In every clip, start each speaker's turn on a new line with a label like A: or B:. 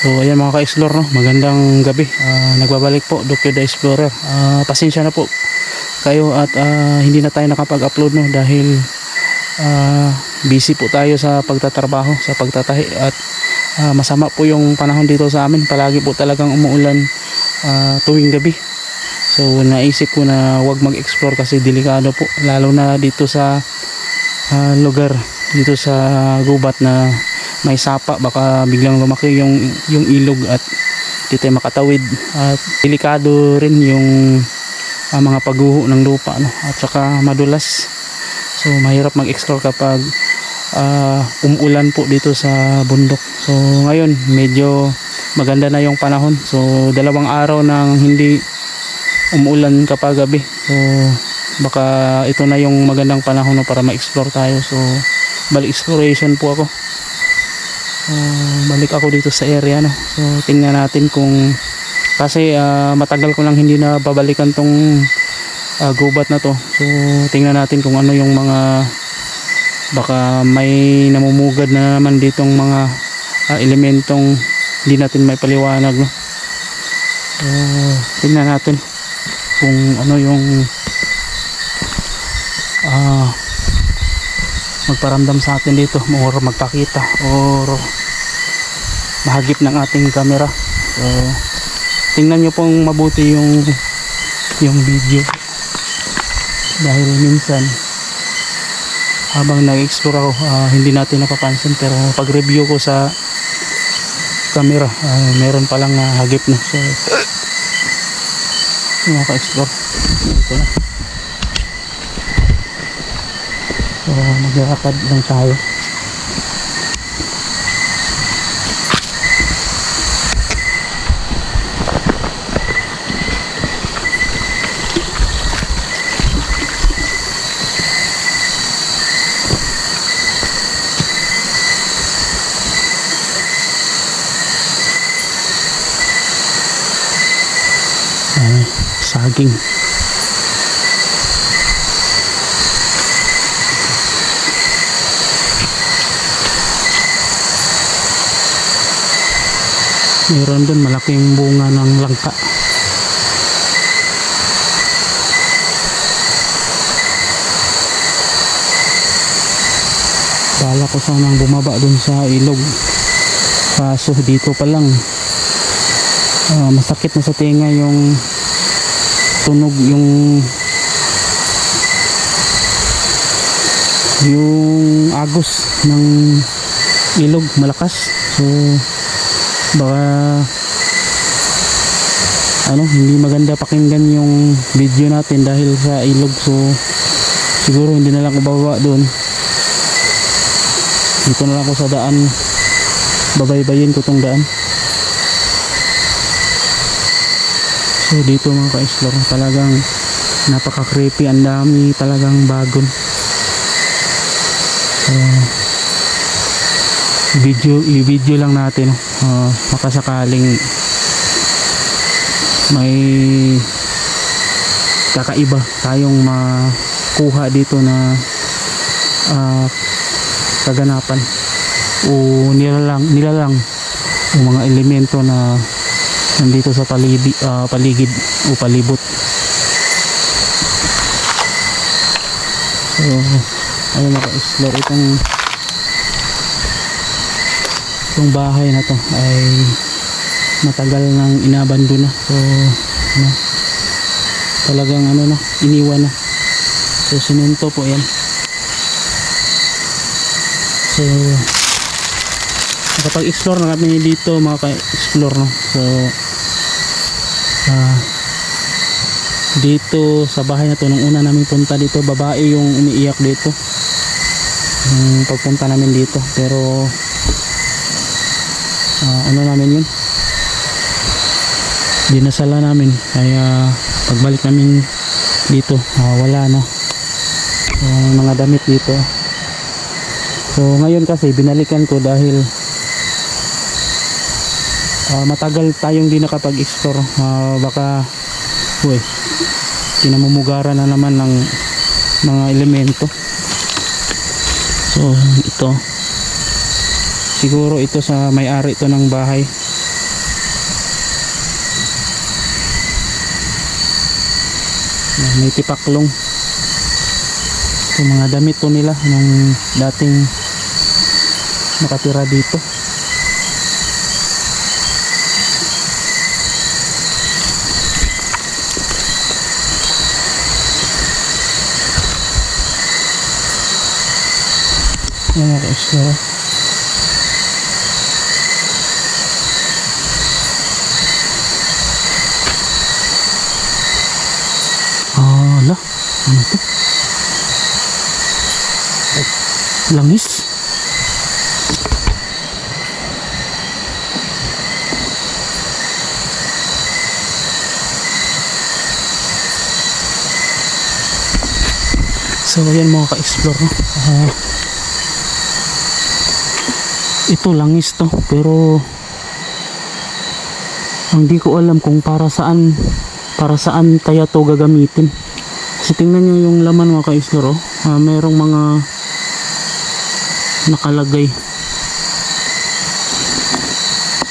A: So ayan mga ka-explore no, magandang gabi. Ah, nagbabalik po Dokyo the Explorer. Ah, pasensya na po kayo at ah, hindi na tayo nakapag-upload no dahil ah, busy po tayo sa pagtatrabaho, sa pagtatahi at ah, masama po yung panahon dito sa amin. Palagi po talagang umuulan ah, tuwing gabi. So naisip ko na wag mag-explore kasi delikado po lalo na dito sa ah, lugar dito sa gubat na may sapa baka biglang lumaki yung yung ilog at di tayo makatawid. At delikado rin yung ah, mga pagguho ng lupa no? At saka madulas. So mahirap mag-explore kapag ah, umuulan po dito sa bundok. So ngayon medyo maganda na yung panahon. So dalawang araw nang hindi umuulan kapag gabi. So baka ito na yung magandang panahon no, para ma-explore tayo. So balik exploration po ako So, balik ako dito sa area no. So tingnan natin kung kasi ah, matagal ko lang hindi na babalikan tong ah, gubat na to. So tingnan natin kung ano yung mga baka may namumugad na naman ditong mga ah, elementong hindi natin may paliwanag no. So tingnan natin kung ano yung ah magparamdam sa atin dito or magpakita or mahagip ng ating camera. So tingnan nyo pong mabuti yung yung video. Dahil minsan habang nag-explore ako ah, hindi natin napapansin pero pag review ko sa camera ah, meron palang uh, hagip na. So yung mga ka-explore ito na So, maglalakad lang tayo. Ay, saging. Meron dun malaking bunga ng langka. Bala ko sanang bumaba dun sa ilog. Kaso dito pa lang. ah, masakit na sa tinga yung tunog yung yung agos ng ilog malakas so baka ano hindi maganda pakinggan yung video natin dahil sa ilog. So siguro hindi na lang ako bababa doon dito na lang ako sa daan. Babaybayin ko tong daan. So dito mga ka-explore talagang napaka creepy ang dami talagang bagon. So video i-video lang natin. Uh, makasakaling may kakaiba tayong makuha dito na uh, kaganapan o nilalang nilalang o mga elemento na nandito sa paligid, paligid o palibot. So ayun maka-explore itong itong bahay na to ay matagal nang inabando na. So ano, talagang ano na iniwan na. So simento po yan. So nakapag explore na kami dito mga ka-explore no? So ah dito sa bahay na to nung una namin punta dito babae yung umiiyak dito. Yung pagpunta namin dito. Pero ano namin yun? Dinasala namin. Kaya pagbalik namin dito ah, wala na. Yung mga damit dito. So ngayon kasi binalikan ko dahil ah, matagal tayong di nakapag-explore. Ah, baka uy kinamumugaran na naman ng mga elemento. So ito siguro ito sa may-ari ito ng bahay. May tipaklong. Ito mga damit po nila nung dating nakatira dito. Ayan ako explore Langis? So, yan mga ka-explore. No? Ah, ito langis to, pero hindi ko alam kung para saan para saan kaya to gagamitin. Kasi tingnan nyo yung laman mga ka-explore. Oh. Ah, merong mga nakalagay.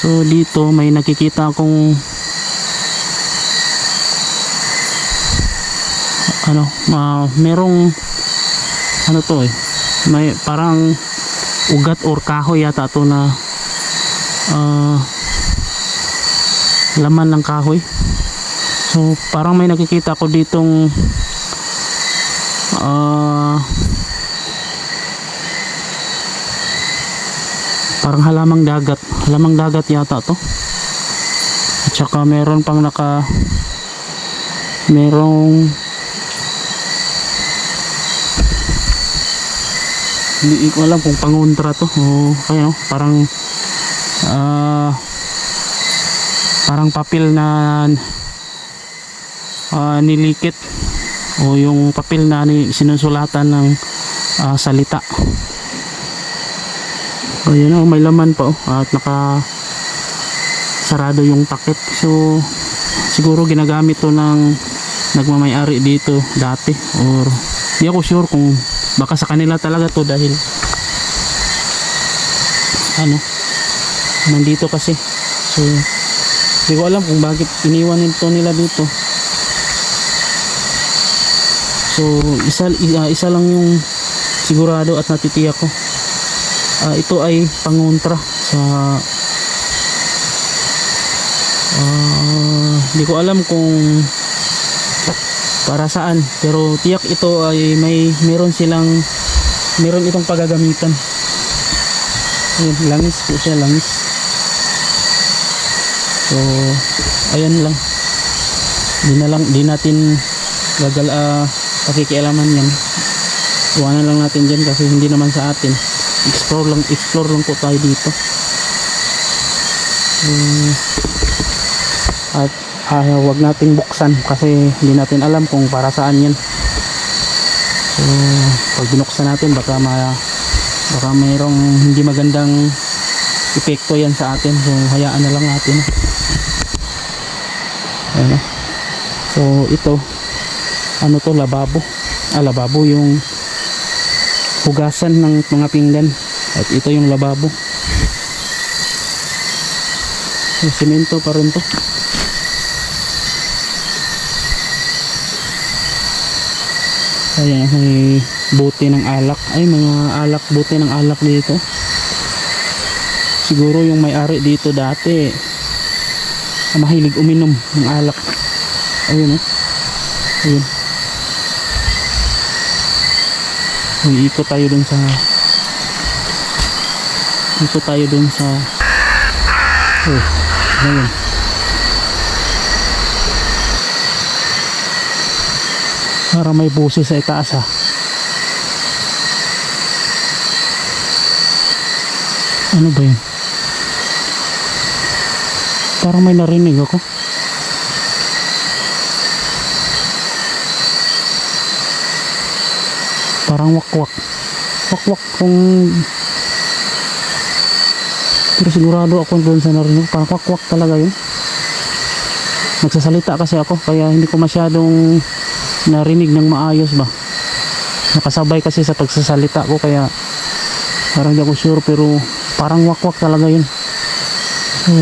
A: So dito may nakikita akong ano, ma merong ano to eh. May parang ugat or kahoy yata to na ah, laman ng kahoy. So parang may nakikita ko ditong ah parang halamang dagat. Halamang dagat yata to. At saka meron pang naka merong hindi ko alam kung pangontra to. O kaya no, parang ah parang papel na ah, nilikit. O yung papel na sinusulatan ng ah, salita o yun o, may laman pa oh, at naka sarado yung takip. So siguro ginagamit to ng nagmamayari dito dati or di ako sure kung baka sa kanila talaga to dahil ano nandito kasi. So hindi ko alam kung bakit iniwan nito nila dito. So isa, isa, isa lang yung sigurado at natitiyak ko Ah, ito ay pangontra sa ah, hindi ko alam kung para saan. Pero tiyak ito ay may meron silang meron itong paggagamitan Ayun, langis po siya langis. So ayan lang. Di na lang di natin gagal ah, pakikialaman yan. Iwanan lang natin dyan kasi hindi naman sa atin explore lang explore lang po tayo dito. Hmm. at ah, wag nating buksan kasi hindi natin alam kung para saan yan so pag binuksan natin baka ma baka mayroong hindi magandang epekto yan sa atin. So hayaan na lang natin. Ayan, so ito ano to lababo. Ah lababo yung hugasan ng mga pinggan. At ito yung lababo. So, simento pa rin to. Ayan may buti ng alak. Ay mga alak buti ng alak dito. Siguro yung may-ari dito dati mahilig uminom ng alak. Ayun oh. Ayun Iikot tayo dun sa Ikot tayo dun sa Oh, ayun. Para may busi sa itaas ha. Ano ba yun? Parang may narinig ako. Parang wakwak. Wakwak kung pero sigurado ako doon sa narinig parang wakwak talaga yun. Nagsasalita kasi ako kaya hindi ko masyadong narinig ng maayos ba. Nakasabay kasi sa pagsasalita ko kaya parang di ako sure pero parang wakwak talaga yun. So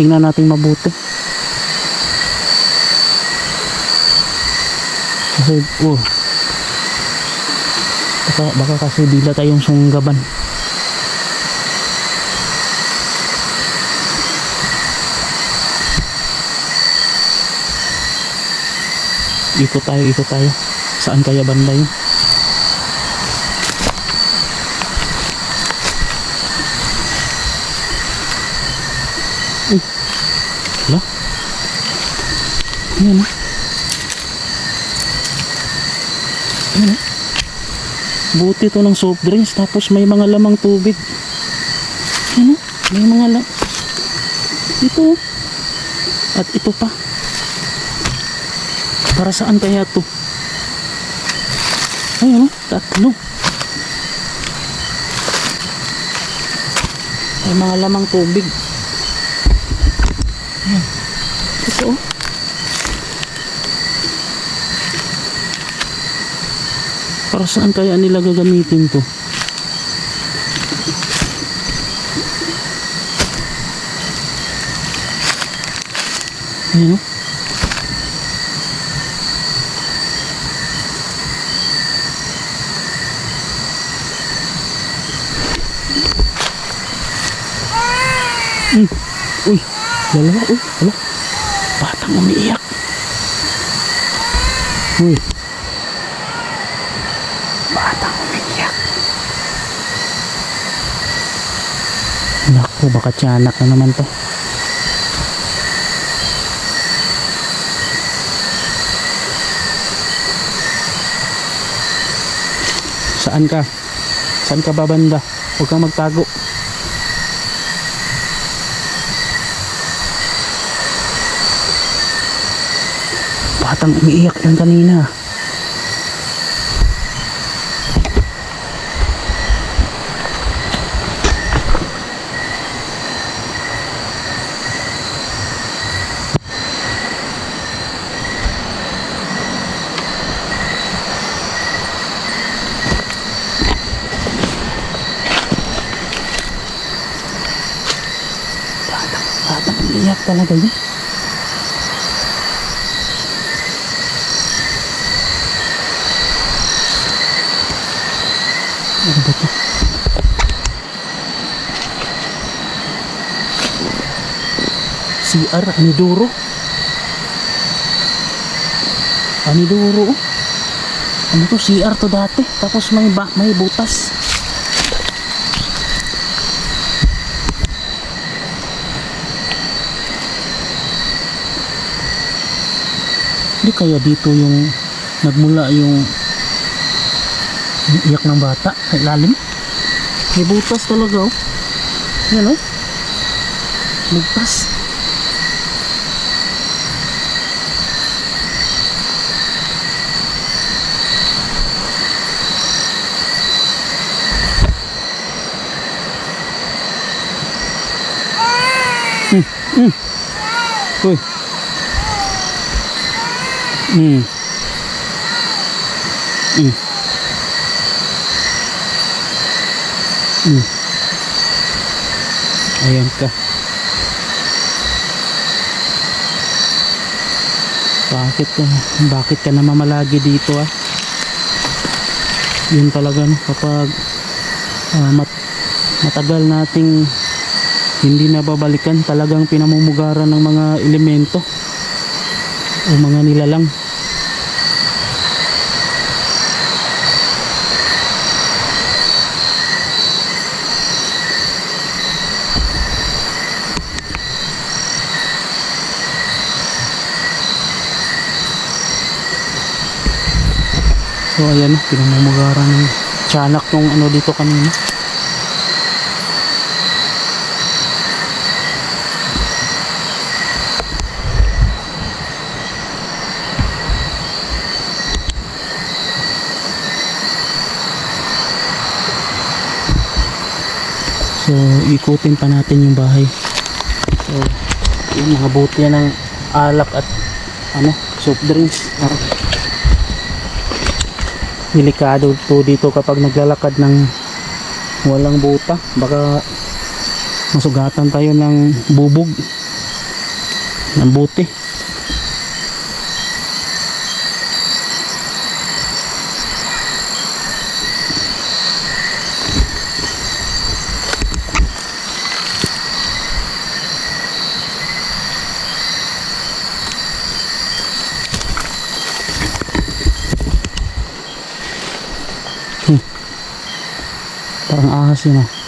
A: tingnan natin mabuti. Kasi, oh. Baka, baka kasi bila tayong sunggaban. Ikot tayo, ikot tayo. Saan kaya banda yun? Ayan ah. Ayan ah. Buti to ng soft drinks tapos may mga lamang tubig. Ano? May mga lam... Ito. At ito pa. Para saan kaya to? Ayun, oh, tatlo. May mga lamang tubig. Ito oh. Para saan kaya nila gagamitin to? Ayan oh. Mm. Uy, dalawa, uy, wala. Batang umiiyak. Uy. Naku, baka tiyanak na naman to. Saan ka? Saan ka babanda? Huwag kang magtago. Batang umiiyak yan kanina. Batang, umiiyak talaga yun. Ano ba ito? CR Aniduro Aniduro. Ano to CR to dati Tapos may, ba, may butas Hindi kaya dito yung Nagmula yung iyak ng bata sa ilalim may butas talaga oh yan oh butas Hmm, hmm. Uy. Hmm. Hmm. Hmm. Ayan ka. Bakit ka, bakit ka na mamalagi dito ah? Yun talaga no, kapag ah, mat, matagal nating hindi nababalikan talagang pinamumugaran ng mga elemento o mga nilalang. So ayan, pinamumugaran ng tiyanak nung ano dito kanina. So ikutin pa natin yung bahay. So yung mga buti ng alak at ano, soft drinks. Ah, delikado to dito kapag naglalakad ng walang buta. Baka masugatan tayo ng bubog ng buti kasi na.